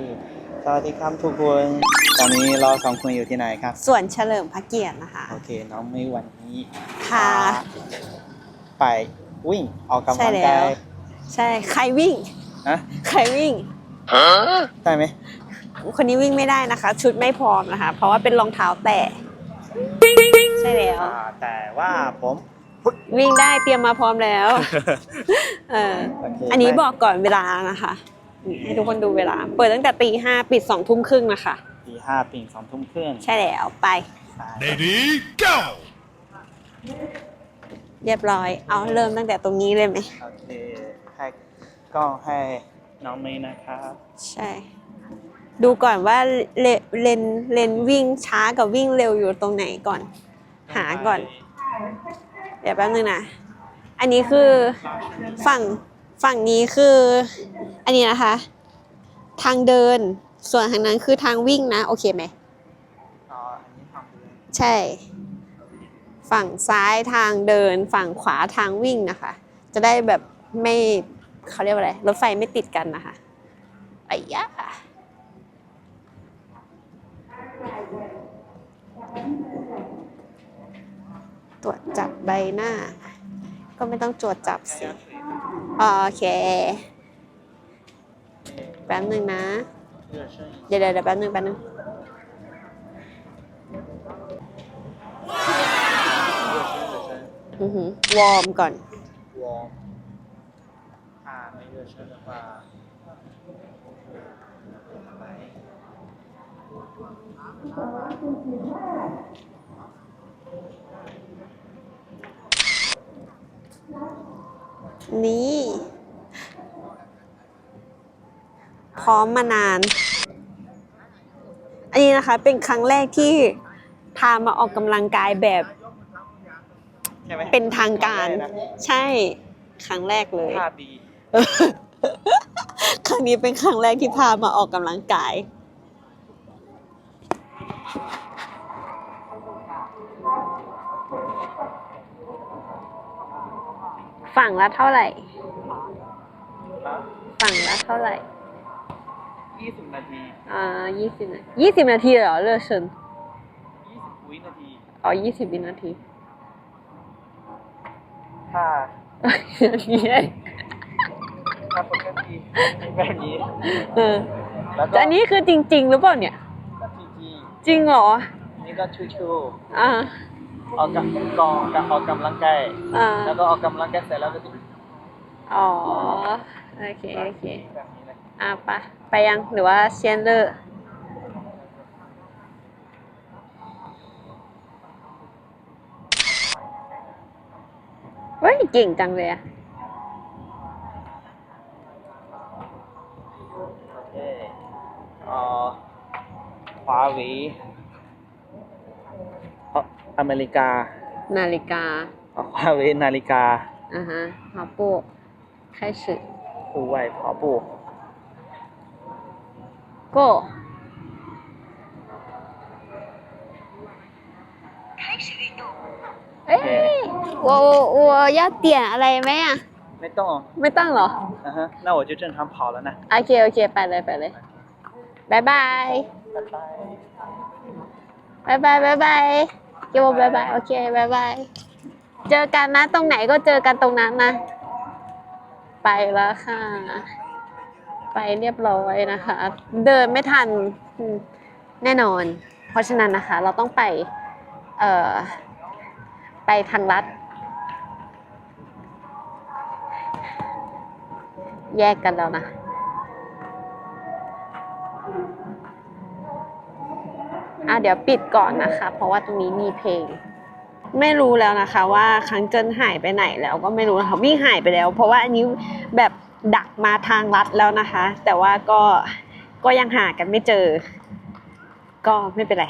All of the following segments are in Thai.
คือสวัสดีครับทุกคนตอนนี้เราสองคนอยู่ที่ไหนครับ ส่วนเฉลิมพระเกียรตินะคะ โอเคน้องไม่วันนี้ค่ะไปวิ่งออกกำใช่ลังแล้กาวยใช่ใครวิ่ง นะใครวิ่ง ได้ไหมคนนี้วิ่งไม่ได้นะคะ ชุดไม่พร้อมนะคะ เพราะว่าเป็นรองเท้าแตะใช่แล้ว อ่าแต่ว่าผมวิ่งได้เตรียมมาพร้อมแล้ว เออโอเคอันนี้ไปบอกก่อนเวลานะคะนี่ ให้ทุกคนดูเวลา เปิดตั้งแต่ตีห้าปิดสองทุ่มครึ่งนะคะ ตีห้าปิ่งสองทุ่มครึ่งใช่แล้วไปไป Ready, go! เรียบร้อย เอาเริ่มตั้งแต่ตรงนี้เลยไหมโอเคให้กล้องให้น้องเมย์นะครับ ใช่ ดูก่อนว่าเลเลนเลนวิ่งช้ากับวิ่งเร็วอยู่ตรงไหนก่อน หาก่อน เดี๋ยวแป๊บนึงนะ อันนี้คือฝั่ง ฝั่งนี้คืออันนี้นะคะ ทางเดิน ส่วนทางนั้นคือทางวิ่งนะ โอเคไหมอ๋ออันนี้ทำเลยใช่ ฝั่งซ้ายทางเดิน ฝั่งขวาทางวิ่งนะคะ จะได้แบบไม่เขาเรียกว่าอะไร รถไฟไม่ติดกันนะคะไอ้ยะตรวจจับใบหน้า ก็ไม่ต้องตรวจจับสิ โอเค แป๊บนึงนะเพื่อช่วยเดี๋ยวเดี๋ยวเดี๋ยวแป๊บนึงแป๊บนึงอือหือวอร์มก่อน วอร์มอ่าไม่เลือกช่วยหรือเปล่าไป นี่พร้อมมานาน อันนี้นะคะเป็นครั้งแรกที่พามาออกกำลังกายแบบใช่ไหมเป็นทางการครั้งแนะใช่ ครั้งแรกเลยท่าดี ครั้งนี้เป็นครั้งแรกที่พามาออกกำลังกาย ฝั่งละเท่าไหร่ ฝั่งละเท่าไหร่ยี่สิบนาที อ่ายี่สิบนายี่สิบนาทีเหรอเลือกเชิญยี่สิบวินาที อ๋อยี่สิบวินาทีถ้านาทีเองถ้าปกติแบบนี้ เออแล้วก็แต่อันนี้คือจริง ๆ หรือเปล่าเนี่ยก็จริงจริงเหรอๆนี่ก็ชูอ่าๆ ออกกำกองกับออกกำลังกายอ่าแล้วก็ออกกำลังกายเสร็จแล้วก็จะอ๋อ โอเค โอเค แบบนี้เลยอะไปะไปยังหรือว่าเซียนเลอร์เฮ้ยเก่งจังเลยอะโอเคเอ่อขวาหวีเอ่ออเมริกา นาฬิกา เอาขวาหวีนาฬิกา อ่าฮะ好步开始户外跑步 go เอ้ย我我我要点อะไรไหมอ่ะ ไม่ต้อง ไม่ต้องเหรอ อ่าฮะ那我就正常跑了นะ โอเค โอเค ไปเลย ไปเลยบายบาย บ๊ายบาย บายบายบายบาย เกี่ยบายบายโอเคบายบายเจอกันนะตรงไหนก็เจอกันตรงนั้นนะ ไปแล้วค่ะ ไปเรียบร้อยนะคะ เดินไม่ทันแน่นอน เพราะฉะนั้นนะคะ เราต้องไปเอ่อไปทางลัด แยกกันแล้วนะ อะเดี๋ยวปิดก่อนนะคะ เพราะว่าตรงนี้มีเพลง ไม่รู้แล้วนะคะว่าครั้งเจินหายไปไหนแล้วก็ไม่รู้นะคะวิ่งหายไปแล้ว เพราะว่าอันนี้แบบดักมาทางลัดแล้วนะคะ แต่ว่าก็ก็ยังหากันไม่เจอ ก็ไม่เป็นไร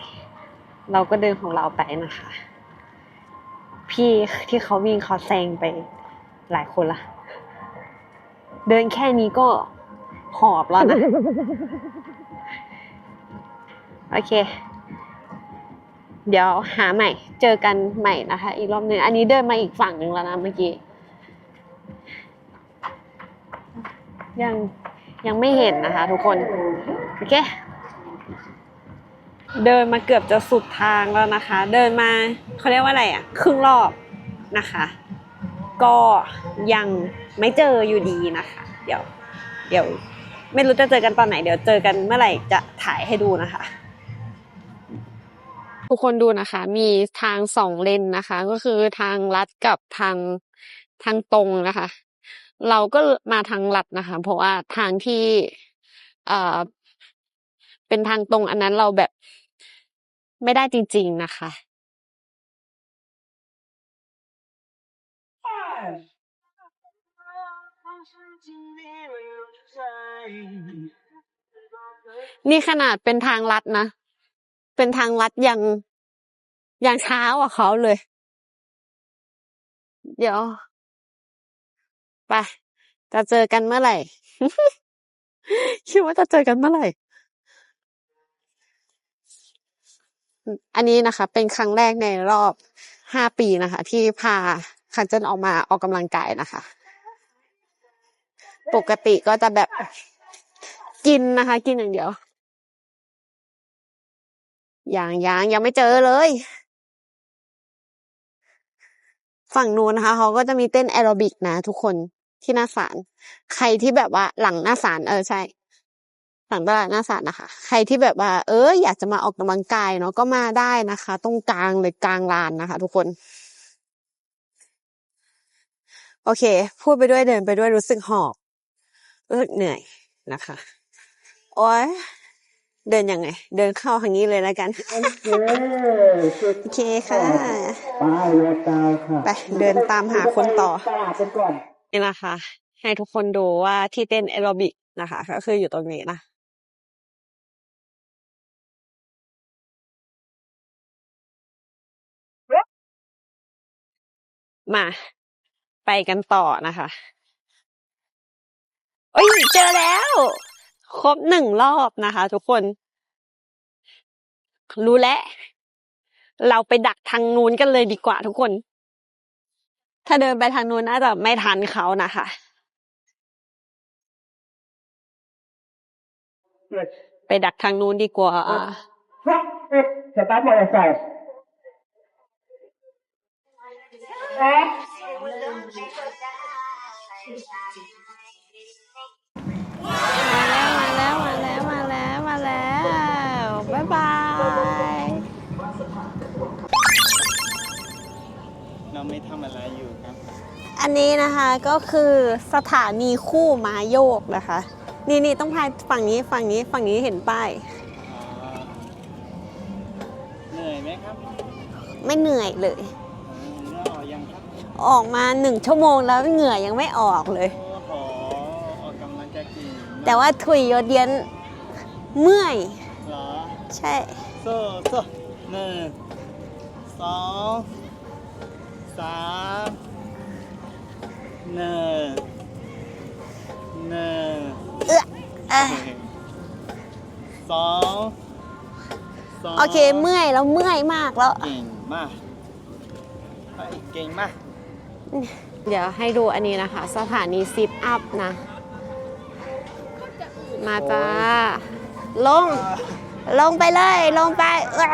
เราก็เดินของเราไปนะคะ พี่ที่เขาวิ่งเขาแซงไปหลายคนละเดินแค่นี้ก็หอบแล้วนะ โอเค เดี๋ยวหาใหม่ เจอกันใหม่นะคะ อีกรอบหนึ่งอันนี้เดินมาอีกฝั่งหนึ่งแล้วนะเมื่อกี้ยังยังไม่เห็นนะคะทุกคน โอเค เดินมาเกือบจะสุดทางแล้วนะคะ เดินมาเขาเรียกว่าอะไรอะ ครึ่งรอบนะคะ ก็ยังไม่เจออยู่ดีนะคะ เดี๋ยว เดี๋ยว ไม่รู้จะเจอกันตอนไหน เดี๋ยวเจอกันเมื่อไหร่จะถ่ายให้ดูนะคะ ทุกคนดูนะคะ มีทางสองเลนนะคะ ก็คือทางลัดกับทางทางตรงนะคะ เราก็มาทางลัดนะคะ เพราะว่าทางที่เอ่อเป็นทางตรงอันนั้นเราแบบไม่ได้จริง ๆนะคะนี่ขนาดเป็นทางลัดนะ เป็นทางลัดยังยังเช้ากว่าเขาเลย เดี๋ยวไปจะเจอกันเมื่อไหร่คิดว่าจะเจอกันเมื่อไหร่ อันนี้นะคะ เป็นครั้งแรกในรอบห้าปีนะคะ ที่พาคันเจนออกมาออกกำลังกายนะคะ ปกติก็จะแบบกินนะคะ กินอย่างเดียว อย่างยังยังไม่เจอเลย ฝั่งนู้นนะคะเขาก็จะมีเต้นแอโรบิกนะทุกคนที่หน้าศาลใครที่แบบว่าหลังหน้าศาลเออใช่หลังตลาดหน้าศาลนะคะ ใครที่แบบว่า เอออยากจะมาออกกำลังกายเนาะก็มาได้นะคะ ตรงกลางเลยกลางลานนะคะ ทุกคน โอเค พูดไปด้วยเดินไปด้วยรู้สึกหอบรู้สึกเหนื่อยนะคะ โอ้ย เดินยังไง เดินเข้าทางนี้เลยแล้วกัน โอเคสุดโอเคค่ะ ป้ายเรือตาวค่ะไปเดินตามหาคนต่อ ตลาดกันก่อน นี่นะคะ ให้ทุกคนดูว่าที่เต้นแอโรบิกนะคะ ก็คืออยู่ตรงนี้นะ มาไปกันต่อนะคะ โอ้ย เจอแล้ว ครบหนึ่งรอบนะคะ ทุกคน รู้แล้วเราไปดักทางนู้นกันเลยดีกว่าทุกคน ถ้าเดินไปทางนู้นน่าจะไม่ทันเขานะคะไปดักทางนู้นดีกว่าสตาร์ทมอเตอร์ไซค์เอ๊ะมา เราไม่ทำอะไรอยู่ครับ อันนี้นะคะก็คือสถานีคู่ม้าโยกนะคะ นี่นี่ต้องพายฝั่งนี้ฝั่งนี้ฝั่งนี้เห็นป้ายอ่าเหนื่อยไหมครับไม่เหนื่อยเลยอ่าเหนื่อยออกยังครับออกมาหนึ่งชั่วโมงแล้วเหงื่อยังไม่ออกเลย โอ้โหออกกำลังกายเก่งแต่ว่าถุยโยเดียนเมื่อย เหรอ ใช่โซ่โซ่หนึ่งสอง สามหนึ่งหนึ่งเอื้ออะสองสองโอเคเมื่อยแล้วเมื่อยมากแล้ว เก่งมากไปเก่งมาก เดี๋ยวให้ดูอันนี้นะคะ สถานีซิทอัพนะ มาจ้า ลง ลงไปเลย ลงไปเอื้อ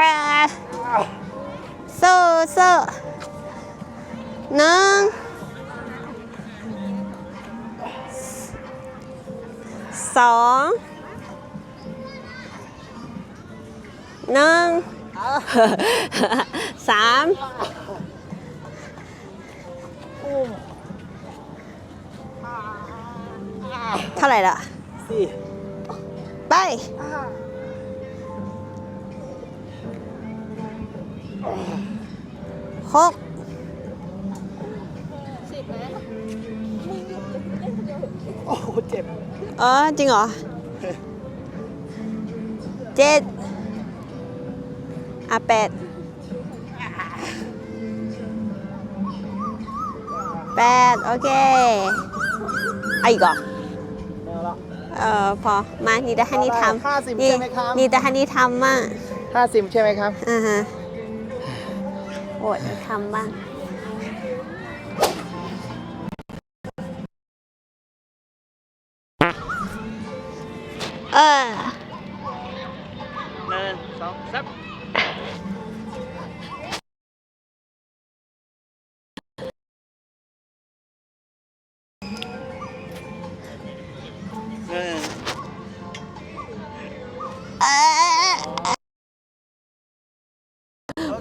โซ่โซ่ หนึ่งสองหนึ่งสามเท่าไหร่ละสี่ไปหก เจ็บเออจริงเหรอ เจ็ดอะแปดแปดโอเคเอาอีกเหรอไม่เอาละ เออพอมานี่จะให้นี่ทห้าสิบำนี่ใช่ไหมครับ นี่จะให้นี่ทำมั่งห้าสิบใช่ไหมครับ อ่าฮะโอดทำบ้าง เออซับเออ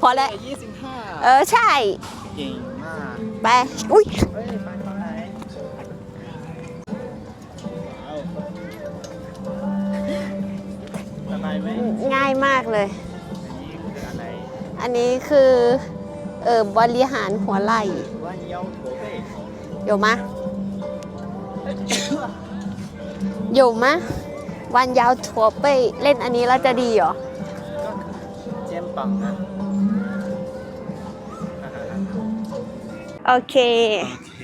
พอแล้ว ยี่สิบห้าเออ ใช่ เก่งมาก ไป อุ้ย เฮ้ยไป ไหมง่ายมากเลย อันนี้คืออะไรอันนี้คือเออบริหารหัวไหล่ว่าเยาโเยมาเดี๋ยวมะวันยาวถั่วไปเล่นอันนี้แล้วจะดีเหรอเจมปังนะโอเค โอเค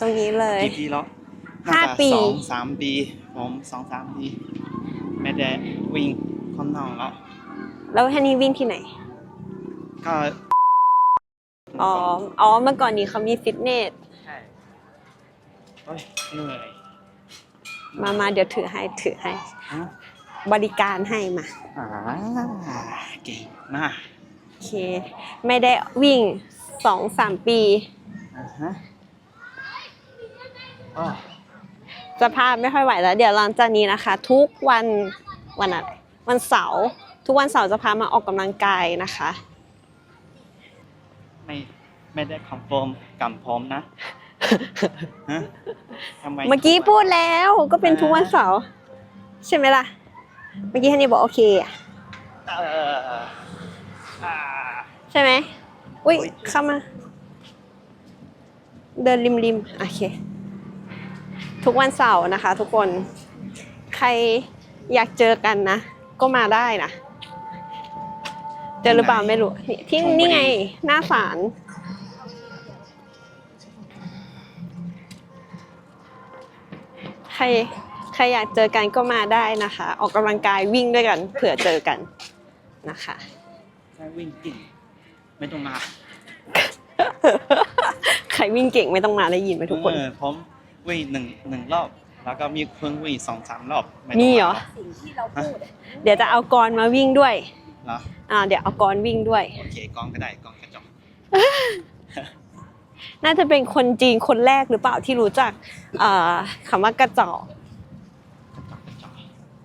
ตรงนี้เลย กี่ปีแล้วห้าปี สองสามปี ผมสองสามปี ไม่ได้วิ่งค่อนข้างแล้วแล้วแค่นี้วิ่งที่ไหน ก็อ๋อ อ๋อ เมื่อก่อนนี้เขามีฟิตเนส ใช่โอ้ยเหนื่อยมามาเดี๋ยวถือให้ ถือให้ ฮะบริการให้มา อ่าเก่งมากโอเค ไม่ได้วิ่งสองสามปี อ่าฮะอ๋อ สภาพไม่ค่อยไหวแล้ว เดี๋ยวหลังจากนี้นะคะ ทุกวันวันอะไรวันเสาร์ทุกวันเสาร์จะพามาออกกำลังกายนะคะ ไม่ไม่ได้คอนเฟิร์มกับผมนะฮะทำไมเมื่อกี้พูดแล้วก็เป็นทุกวันเสาร์ใช่ไหมล่ะ เมื่อกี้ฮันนี่บอกโอเคอะเอออ่า ใช่ไหมอุ้ยอุ๊ย เข้ามา เดินริมริมๆโอเค ทุกวันเสาร์นะคะ ทุกคนใครอยากเจอกันนะ ก็มาได้นะเจอหรือเปล่าไม่รู้นี่ที่นี่ไงหน้าศาลใครใครอยากเจอกันก็มาได้นะคะ ออกกำลังกายวิ่งด้วยกัน เผื่อเจอกันนะคะ แค่วิ่งกินไม่ต้องมา ใครวิ่งเก่งไม่ต้องมาได้ยินไหมทุกคน เออผม วิ่งหนึ่งหนึ่งรอบ แล้วก็มีคนวิ่งสองสามรอบไต้งมีเหรอฮะเดี๋ยวจะเอากรมาวิ่งด้วย เหรออ่า เดี๋ยวเอากรวิ่งด้วย โอเคกองก็ได้กองกระจกน่าจะเป็นคนจีนคนแรกหรือเปล่าที่รู้จักเอ่อคำว่ากระจอกกระจกกระจก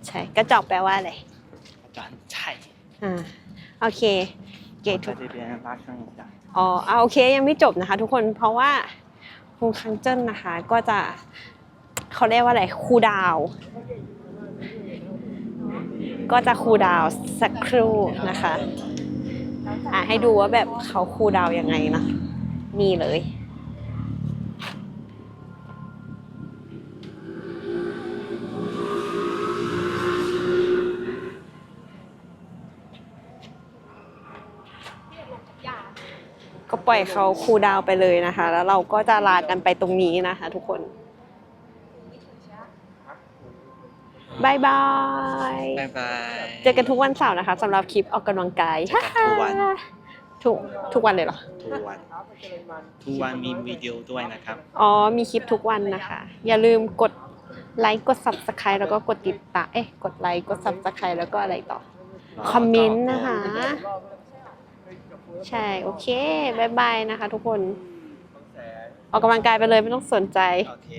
ใช่กระจอกแปลว่าอะไรกระจกใช่อ่าโอเคเกตจะได้เรียนรักข้างในอ๋อเอาโอเคยังไม่จบนะคะทุกคนเพราะว่า คุณคังเจิ้นนะคะ ก็จะเขาเรียกว่าอะไรครูดาว ก็จะครูดาวสักครู่นะคะอะให้ดูว่าแบบเขาครูดาวยังไงนะนี่เลย ล่อยเขาครูดาวไปเลยนะคะ แล้วเราก็จะลากันไปตรงนี้นะคะ ทุกคนบายบาย บ๊ายบาย เจอกันทุกวันเสาร์นะคะสำหรับคลิปออกกำลังกายเจอกันทุกวัน ทุกทุกวันเลยเหรอ ทุกวัน ทุกวันมีวิดีโอด้วยนะครับ อ๋อ มีคลิปทุกวันนะคะ อย่าลืมกดไลค์ กด subscribe แล้วก็กดติดตาม เอ๊ะ กดไลค์ กด subscribe แล้วก็อะไรต่อ คอมเมนต์นะคะ ใช่ โอเคบายบายนะคะ ทุกคนออกกำลังกายไปเลยไม่ต้องสนใจ โอเค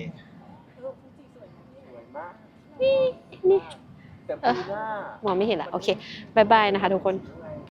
นี่แต่ปีหน้า มองไม่เห็นละโอเคบายบายนะคะ ทุกคนเ